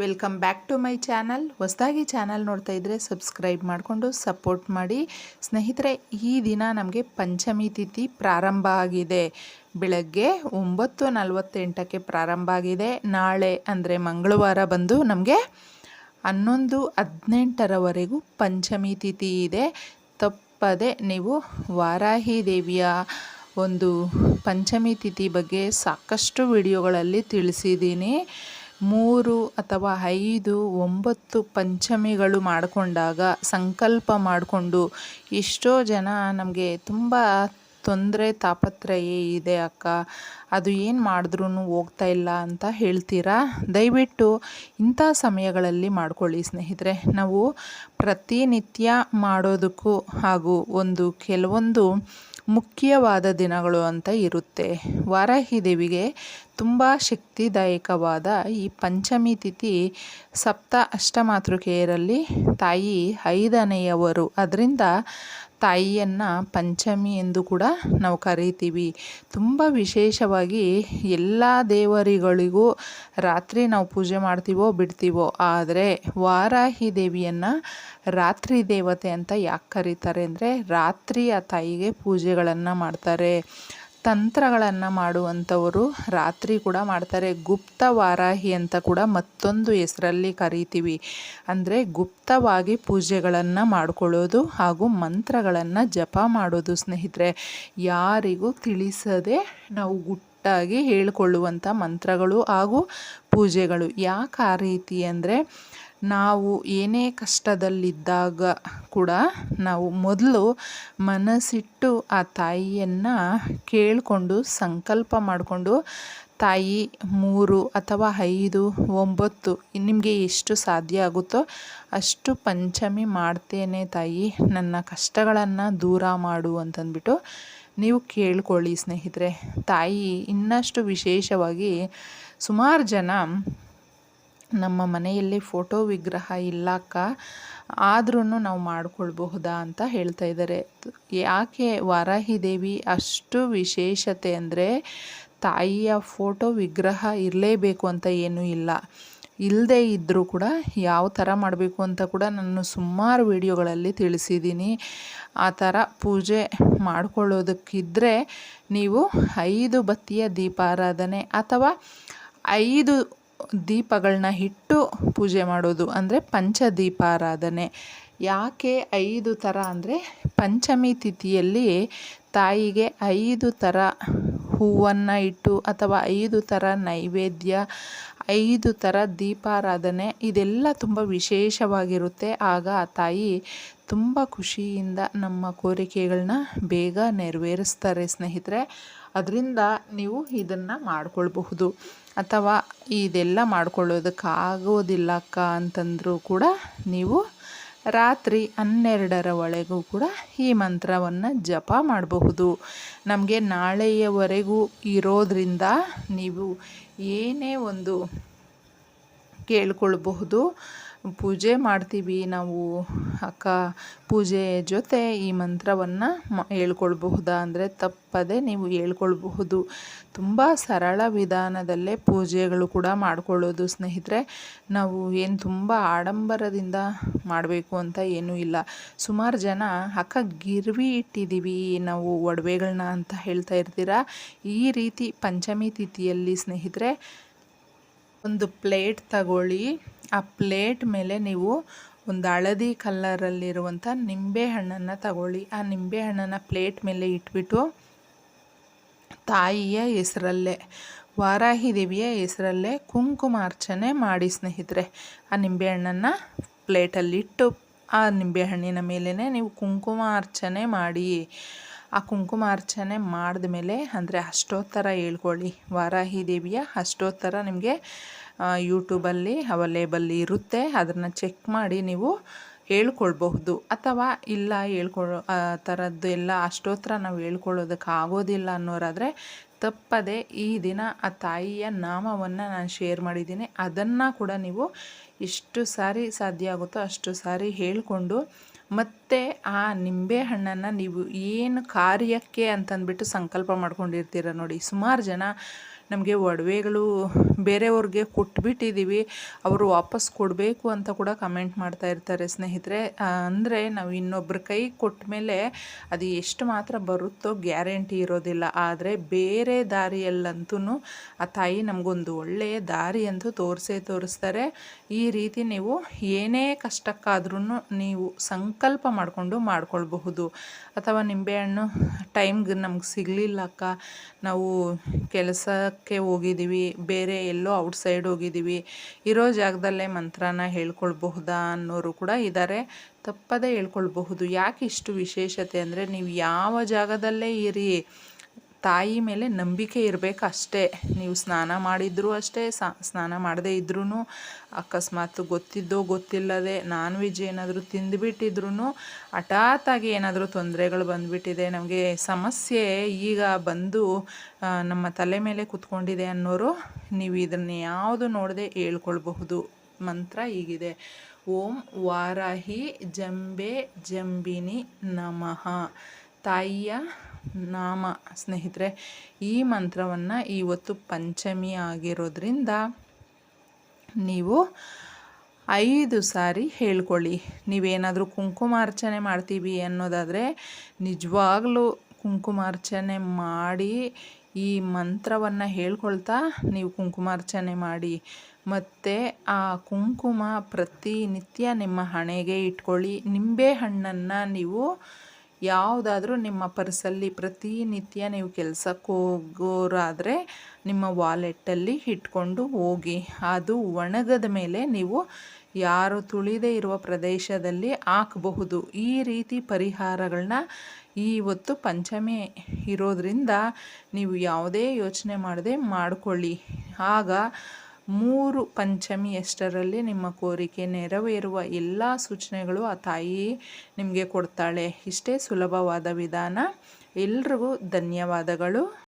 Welcome back to my channel ಹೊಸದಾಗಿ channel ನೋಡ್ತಾ ಇದ್ದರೆ ಸಬ್ಸ್ಕ್ರೈಬ್ ಮಾಡಿಕೊಂಡು ಸಪೋರ್ಟ್ ಮಾಡಿ. ಸ್ನೇಹಿತರೆ, ಈ ದಿನ ನಮಗೆ ಪಂಚಮಿ ತಿಥಿ ಪ್ರಾರಂಭ ಆಗಿದೆ. ಬೆಳಗ್ಗೆ ಒಂಬತ್ತು ನಲವತ್ತೆಂಟಕ್ಕೆ ಪ್ರಾರಂಭ ಆಗಿದೆ. ನಾಳೆ ಅಂದರೆ ಮಂಗಳವಾರ ಬಂದು ನಮಗೆ ಹನ್ನೊಂದು ಹದಿನೆಂಟರವರೆಗೂ ಪಂಚಮಿ ತಿಥಿ ಇದೆ. ತಪ್ಪದೆ ನೀವು ವಾರಾಹಿ ದೇವಿಯ ಒಂದು ಪಂಚಮಿ ತಿಥಿ ಬಗ್ಗೆ ಸಾಕಷ್ಟು ವಿಡಿಯೋಗಳಲ್ಲಿ ತಿಳಿಸಿದ್ದೀನಿ. ಮೂರು ಅಥವಾ ಐದು, ಒಂಬತ್ತು ಪಂಚಮಿಗಳು ಮಾಡಿಕೊಂಡಾಗ ಸಂಕಲ್ಪ ಮಾಡಿಕೊಂಡು ಎಷ್ಟೋ ಜನ ನಮಗೆ ತುಂಬ ತೊಂದರೆ ತಾಪತ್ರಯ ಇದೆ ಅಕ್ಕ. ಅದು ಏನು ಮಾಡಿದ್ರೂ ಹೋಗ್ತಾ ಇಲ್ಲ ಅಂತ ಹೇಳ್ತೀರಾ? ದಯವಿಟ್ಟು ಇಂಥ ಸಮಯಗಳಲ್ಲಿ ಮಾಡ್ಕೊಳ್ಳಿ ಸ್ನೇಹಿತರೆ. ನಾವು ಪ್ರತಿನಿತ್ಯ ಮಾಡೋದಕ್ಕೂ ಹಾಗೂ ಒಂದು ಕೆಲವೊಂದು ಮುಖ್ಯವಾದ ದಿನಗಳು ಅಂತ ಇರುತ್ತೆ. ವಾರಾಹಿ ದೇವಿಗೆ ತುಂಬ ಶಕ್ತಿದಾಯಕವಾದ ಈ ಪಂಚಮಿ ತಿಥಿ ಸಪ್ತ ಅಷ್ಟಮಾತೃಕೆಯರಲ್ಲಿ ತಾಯಿ ಐದನೆಯವರು. ಅದರಿಂದ ತಾಯಿಯನ್ನು ಪಂಚಮಿ ಎಂದು ಕೂಡ ನಾವು ಕರಿತೀವಿ. ತುಂಬ ವಿಶೇಷವಾಗಿ ಎಲ್ಲ ದೇವರುಗಳಿಗೂ ರಾತ್ರಿ ನಾವು ಪೂಜೆ ಮಾಡ್ತೀವೋ ಬಿಡ್ತೀವೋ, ಆದರೆ ವಾರಾಹಿ ದೇವಿಯನ್ನು ರಾತ್ರಿ ದೇವತೆ ಅಂತ ಯಾಕೆ ಕರೀತಾರೆ ಅಂದರೆ ರಾತ್ರಿ ಆ ತಾಯಿಗೆ ಪೂಜೆಗಳನ್ನು ಮಾಡ್ತಾರೆ. ತಂತ್ರಗಳನ್ನು ಮಾಡುವಂಥವರು ರಾತ್ರಿ ಕೂಡ ಮಾಡ್ತಾರೆ. ಗುಪ್ತ ವಾರಾಹಿ ಅಂತ ಕೂಡ ಮತ್ತೊಂದು ಹೆಸರಲ್ಲಿ ಕರಿತೀವಿ. ಅಂದರೆ ಗುಪ್ತವಾಗಿ ಪೂಜೆಗಳನ್ನು ಮಾಡಿಕೊಳ್ಳೋದು ಹಾಗೂ ಮಂತ್ರಗಳನ್ನು ಜಪ ಮಾಡೋದು ಸ್ನೇಹಿತರೆ. ಯಾರಿಗೂ ತಿಳಿಸದೆ ನಾವು ಗುಟ್ಟಾಗಿ ಹೇಳಿಕೊಳ್ಳುವಂಥ ಮಂತ್ರಗಳು ಹಾಗೂ ಪೂಜೆಗಳು ಯಾಕೆ ಆ ರೀತಿ ಅಂದರೆ ನಾವು ಏನೇ ಕಷ್ಟದಲ್ಲಿದ್ದಾಗ ಕೂಡ ನಾವು ಮೊದಲು ಮನಸ್ಸಿಟ್ಟು ಆ ತಾಯಿಯನ್ನು ಕೇಳಿಕೊಂಡು, ಸಂಕಲ್ಪ ಮಾಡಿಕೊಂಡು, ತಾಯಿ ಮೂರು ಅಥವಾ ಐದು, ಒಂಬತ್ತು ನಿಮಗೆ ಎಷ್ಟು ಸಾಧ್ಯ ಆಗುತ್ತೋ ಅಷ್ಟು ಪಂಚಮಿ ಮಾಡ್ತೇನೆ ತಾಯಿ, ನನ್ನ ಕಷ್ಟಗಳನ್ನು ದೂರ ಮಾಡು ಅಂತಂದ್ಬಿಟ್ಟು ನೀವು ಕೇಳ್ಕೊಳ್ಳಿ ಸ್ನೇಹಿತರೆ. ತಾಯಿ ಇನ್ನಷ್ಟು ವಿಶೇಷವಾಗಿ ಸುಮಾರು ಜನ ನಮ್ಮ ಮನೆಯಲ್ಲಿ ಫೋಟೋ ವಿಗ್ರಹ ಇಲ್ಲಕ್ಕ ಆದ್ರೂ ನಾವು ಮಾಡಿಕೊಳ್ಬಹುದಾ ಅಂತ ಹೇಳ್ತಾ ಇದ್ದಾರೆ ಯಾಕೆ ವಾರಾಹಿ ದೇವಿ ಅಷ್ಟು ವಿಶೇಷತೆ ಅಂದರೆ ತಾಯಿಯ ಫೋಟೋ ವಿಗ್ರಹ ಇರಲೇಬೇಕು ಅಂತ ಏನೂ ಇಲ್ಲ. ಇಲ್ಲದೇ ಇದ್ದರೂ ಕೂಡ ಯಾವ ಥರ ಮಾಡಬೇಕು ಅಂತ ಕೂಡ ನಾನು ಸುಮಾರು ವಿಡಿಯೋಗಳಲ್ಲಿ ತಿಳಿಸಿದ್ದೀನಿ. ಆ ಥರ ಪೂಜೆ ಮಾಡಿಕೊಳ್ಳೋದಕ್ಕಿದ್ದರೆ ನೀವು ಐದು ಬತ್ತಿಯ ದೀಪಾರಾಧನೆ ಅಥವಾ ಐದು ದೀಪಗಳನ್ನ ಇಟ್ಟು ಪೂಜೆ ಮಾಡೋದು ಅಂದರೆ ಪಂಚದೀಪಾರಾಧನೆ. ಯಾಕೆ ಐದು ಥರ ಅಂದರೆ ಪಂಚಮಿ ತಿಥಿಯಲ್ಲಿ ತಾಯಿಗೆ ಐದು ಥರ ಹೂವನ್ನು ಇಟ್ಟು ಅಥವಾ ಐದು ಥರ ನೈವೇದ್ಯ ಐದು ಥರ ದೀಪಾರಾಧನೆ ಇದೆಲ್ಲ ತುಂಬ ವಿಶೇಷವಾಗಿರುತ್ತೆ. ಆಗ ಆ ತಾಯಿ ತುಂಬ ಖುಷಿಯಿಂದ ನಮ್ಮ ಕೋರಿಕೆಗಳನ್ನ ಬೇಗ ನೆರವೇರಿಸ್ತಾರೆ ಸ್ನೇಹಿತರೆ. ಅದರಿಂದ ನೀವು ಇದನ್ನು ಮಾಡ್ಕೊಳ್ಬಹುದು. ಅಥವಾ ಇದೆಲ್ಲ ಮಾಡ್ಕೊಳ್ಳೋದಕ್ಕಾಗೋದಿಲ್ಲ ಅಕ್ಕ ಅಂತಂದರೂ ಕೂಡ ನೀವು ರಾತ್ರಿ ಹನ್ನೆರಡರ ಒಳಗೂ ಕೂಡ ಈ ಮಂತ್ರವನ್ನು ಜಪ ಮಾಡಬಹುದು. ನಮಗೆ ನಾಳೆಯವರೆಗೂ ಇರೋದರಿಂದ ನೀವು ಏನೇ ಒಂದು ಕೇಳ್ಕೊಳ್ಬಹುದು. ಪೂಜೆ ಮಾಡ್ತೀವಿ ನಾವು ಅಕ್ಕ ಪೂಜೆ ಜೊತೆ ಈ ಮಂತ್ರವನ್ನು ಮ ಹೇಳ್ಕೊಳ್ಬಹುದಾ ಅಂದರೆ ತಪ್ಪದೆ ನೀವು ಹೇಳ್ಕೊಳ್ಬಹುದು. ತುಂಬ ಸರಳ ವಿಧಾನದಲ್ಲೇ ಪೂಜೆಗಳು ಕೂಡ ಮಾಡ್ಕೊಳ್ಳೋದು ಸ್ನೇಹಿತರೆ. ನಾವು ಏನು ತುಂಬ ಆಡಂಬರದಿಂದ ಮಾಡಬೇಕು ಅಂತ ಏನೂ ಇಲ್ಲ. ಸುಮಾರು ಜನ, ಅಕ್ಕ, ಗಿರ್ವಿ ಇಟ್ಟಿದ್ದೀವಿ ನಾವು ಒಡವೆಗಳನ್ನ ಅಂತ ಹೇಳ್ತಾ ಇರ್ತೀರಾ? ಈ ರೀತಿ ಪಂಚಮಿ ತಿಥಿಯಲ್ಲಿ ಸ್ನೇಹಿತರೆ, ಒಂದು ಪ್ಲೇಟ್ ತಗೊಳ್ಳಿ. ಆ ಪ್ಲೇಟ್ ಮೇಲೆ ನೀವು ಒಂದು ಹಳದಿ ಕಲ್ಲರಲ್ಲಿರುವಂಥ ನಿಂಬೆಹಣ್ಣನ್ನು ತಗೊಳ್ಳಿ. ಆ ನಿಂಬೆಹಣ್ಣನ್ನು ಪ್ಲೇಟ್ ಮೇಲೆ ಇಟ್ಬಿಟ್ಟು ತಾಯಿಯ ಹೆಸರಲ್ಲೇ, ವಾರಾಹಿ ದೇವಿಯ ಹೆಸರಲ್ಲೇ ಕುಂಕುಮಾರ್ಚನೆ ಮಾಡಿ ಸ್ನೇಹಿತರೆ. ಆ ನಿಂಬೆಹಣ್ಣನ್ನು ಪ್ಲೇಟಲ್ಲಿಟ್ಟು ಆ ನಿಂಬೆಹಣ್ಣಿನ ಮೇಲೇ ನೀವು ಕುಂಕುಮ ಅರ್ಚನೆ ಮಾಡಿ, ಆ ಕುಂಕುಮಾರ್ಚನೆ ಮಾಡಿದ ಮೇಲೆ ಅಂದರೆ ಅಷ್ಟೋತ್ತರ ಹೇಳ್ಕೊಳ್ಳಿ. ವಾರಾಹಿ ದೇವಿಯ ಅಷ್ಟೋತ್ತರ ನಿಮಗೆ ಯೂಟ್ಯೂಬಲ್ಲಿ ಅವೈಲೇಬಲ್ ಇರುತ್ತೆ. ಅದನ್ನು ಚೆಕ್ ಮಾಡಿ ನೀವು ಹೇಳ್ಕೊಳ್ಬಹುದು. ಅಥವಾ ಇಲ್ಲ ಹೇಳ್ಕೊಳ್ಳೋ ಆ ಥರದ್ದು ಎಲ್ಲ ಅಷ್ಟೋತ್ತರ ನಾವು ಹೇಳ್ಕೊಳ್ಳೋದಕ್ಕೆ ಆಗೋದಿಲ್ಲ ಅನ್ನೋರಾದರೆ ತಪ್ಪದೆ ಈ ದಿನ ಆ ತಾಯಿಯ ನಾಮವನ್ನು ನಾನು ಶೇರ್ ಮಾಡಿದ್ದೀನಿ. ಅದನ್ನು ಕೂಡ ನೀವು ಎಷ್ಟು ಸಾರಿ ಸಾಧ್ಯ ಆಗುತ್ತೋ ಅಷ್ಟು ಸಾರಿ ಹೇಳಿಕೊಂಡು ಮತ್ತು ಆ ನಿಂಬೆ ಹಣ್ಣನ್ನು ನೀವು ಏನು ಕಾರ್ಯಕ್ಕೆ ಅಂತಂದ್ಬಿಟ್ಟು ಸಂಕಲ್ಪ ಮಾಡ್ಕೊಂಡಿರ್ತೀರ ನೋಡಿ. ಸುಮಾರು ಜನ ನಮಗೆ ಒಡವೆಗಳು ಬೇರೆಯವ್ರಿಗೆ ಕೊಟ್ಬಿಟ್ಟಿದ್ದೀವಿ ಅವರು ವಾಪಸ್ ಕೊಡಬೇಕು ಅಂತ ಕೂಡ ಕಮೆಂಟ್ ಮಾಡ್ತಾ ಇರ್ತಾರೆ ಸ್ನೇಹಿತರೆ. ಅಂದರೆ ನಾವು ಇನ್ನೊಬ್ಬರ ಕೈ ಕೊಟ್ಟ ಮೇಲೆ ಅದು ಎಷ್ಟು ಮಾತ್ರ ಬರುತ್ತೋ ಗ್ಯಾರಂಟಿ ಇರೋದಿಲ್ಲ. ಆದರೆ ಬೇರೆ ದಾರಿಯಲ್ಲಂತೂ ಆ ತಾಯಿ ನಮಗೊಂದು ಒಳ್ಳೆಯ ದಾರಿ ಅಂತೂ ತೋರಿಸೇ ತೋರಿಸ್ತಾರೆ. ಈ ರೀತಿ ನೀವು ಏನೇ ಕಷ್ಟಕ್ಕಾದ್ರೂ ನೀವು ಸಂಕಲ್ಪ ಮಾಡಿಕೊಂಡು ಮಾಡ್ಕೊಳ್ಬಹುದು. ಅಥವಾ ನಿಂಬೆಹಣ್ಣು ಟೈಮ್ಗೆ ನಮ್ಗೆ ಸಿಗಲಿಲ್ಲ ಅಕ್ಕ. ನಾವು ಕೆಲಸಕ್ಕೆ ಹೋಗಿದ್ದೀವಿ ಬೇರೆ ಎಲ್ಲೋ ಔಟ್ಸೈಡ್ ಹೋಗಿದ್ದೀವಿ ಇರೋ ಜಾಗದಲ್ಲೇ ಮಂತ್ರನ ಹೇಳ್ಕೊಳ್ಬಹುದಾ ಅನ್ನೋರು ಕೂಡ ಇದ್ದಾರೆ ತಪ್ಪದೇ ಹೇಳ್ಕೊಳ್ಬಹುದು. ಯಾಕೆ ಇಷ್ಟು ವಿಶೇಷತೆ ಅಂದರೆ ನೀವು ಯಾವ ಜಾಗದಲ್ಲೇ ಇರಿ ತಾಯಿ ಮೇಲೆ ನಂಬಿಕೆ ಇರಬೇಕು ಅಷ್ಟೇ. ನೀವು ಸ್ನಾನ ಮಾಡಿದ್ರೂ ಅಷ್ಟೇ ಸ್ನಾನ ಮಾಡದೇ ಇದ್ರೂ ಅಕಸ್ಮಾತ್ ಗೊತ್ತಿದ್ದೋ ಗೊತ್ತಿಲ್ಲದೆ ನಾನ್ ವೆಜ್ ಏನಾದರೂ ತಿಂದುಬಿಟ್ಟಿದ್ರು ಹಠಾತ್ತಾಗಿ ಏನಾದರೂ ತೊಂದರೆಗಳು ಬಂದುಬಿಟ್ಟಿದೆ. ನಮಗೆ ಸಮಸ್ಯೆ ಈಗ ಬಂದು ನಮ್ಮ ತಲೆ ಮೇಲೆ ಕುತ್ಕೊಂಡಿದೆ ಅನ್ನೋರು ನೀವು ಇದನ್ನ ಯಾವುದು ನೋಡದೆ ಹೇಳ್ಕೊಳ್ಬಹುದು. ಮಂತ್ರ ಹೀಗಿದೆ. ಓಂ ವಾರಾಹಿ ಜಂಬೆ ಜಂಬಿನಿ ನಮಃ. ತಾಯಿಯ ನಾಮ. ಸ್ನೇಹಿತರೆ, ಈ ಮಂತ್ರವನ್ನು ಇವತ್ತು ಪಂಚಮಿ ಆಗಿರೋದ್ರಿಂದ ನೀವು ಐದು ಸಾರಿ ಹೇಳ್ಕೊಳ್ಳಿ. ನೀವೇನಾದರೂ ಕುಂಕುಮಾರ್ಚನೆ ಮಾಡ್ತೀವಿ ಅನ್ನೋದಾದರೆ ನಿಜವಾಗ್ಲೂ ಕುಂಕುಮಾರ್ಚನೆ ಮಾಡಿ ಈ ಮಂತ್ರವನ್ನು ಹೇಳ್ಕೊಳ್ತಾ ನೀವು ಕುಂಕುಮಾರ್ಚನೆ ಮಾಡಿ. ಮತ್ತು ಆ ಕುಂಕುಮ ಪ್ರತಿನಿತ್ಯ ನಿಮ್ಮ ಹಣೆಗೆ ಇಟ್ಕೊಳ್ಳಿ. ನಿಂಬೆ ಹಣ್ಣನ್ನು ನೀವು ಯಾವುದಾದ್ರೂ ನಿಮ್ಮ ಪರ್ಸಲ್ಲಿ ಪ್ರತಿನಿತ್ಯ ನೀವು ಕೆಲಸಕ್ಕೆ ಹೋಗೋರಾದರೆ ನಿಮ್ಮ ವಾಲೆಟ್ಟಲ್ಲಿ ಇಟ್ಕೊಂಡು ಹೋಗಿ, ಅದು ಒಣಗದ ಮೇಲೆ ನೀವು ಯಾರು ತುಳಿದೇ ಇರುವ ಪ್ರದೇಶದಲ್ಲಿ ಹಾಕಬಹುದು. ಈ ರೀತಿ ಪರಿಹಾರಗಳನ್ನ ಇವತ್ತು ಪಂಚಮಿ ಇರೋದರಿಂದ ನೀವು ಯಾವುದೇ ಯೋಚನೆ ಮಾಡದೆ ಮಾಡಿಕೊಳ್ಳಿ. ಆಗ ಮೂರು ಪಂಚಮಿಯಷ್ಟರಲ್ಲಿ ನಿಮ್ಮ ಕೋರಿಕೆ ನೆರವೇರುವ ಎಲ್ಲ ಸೂಚನೆಗಳು ಆ ತಾಯಿ ನಿಮಗೆ ಕೊಡ್ತಾಳೆ. ಇಷ್ಟೇ ಸುಲಭವಾದ ವಿಧಾನ. ಎಲ್ರಿಗೂ ಧನ್ಯವಾದಗಳು.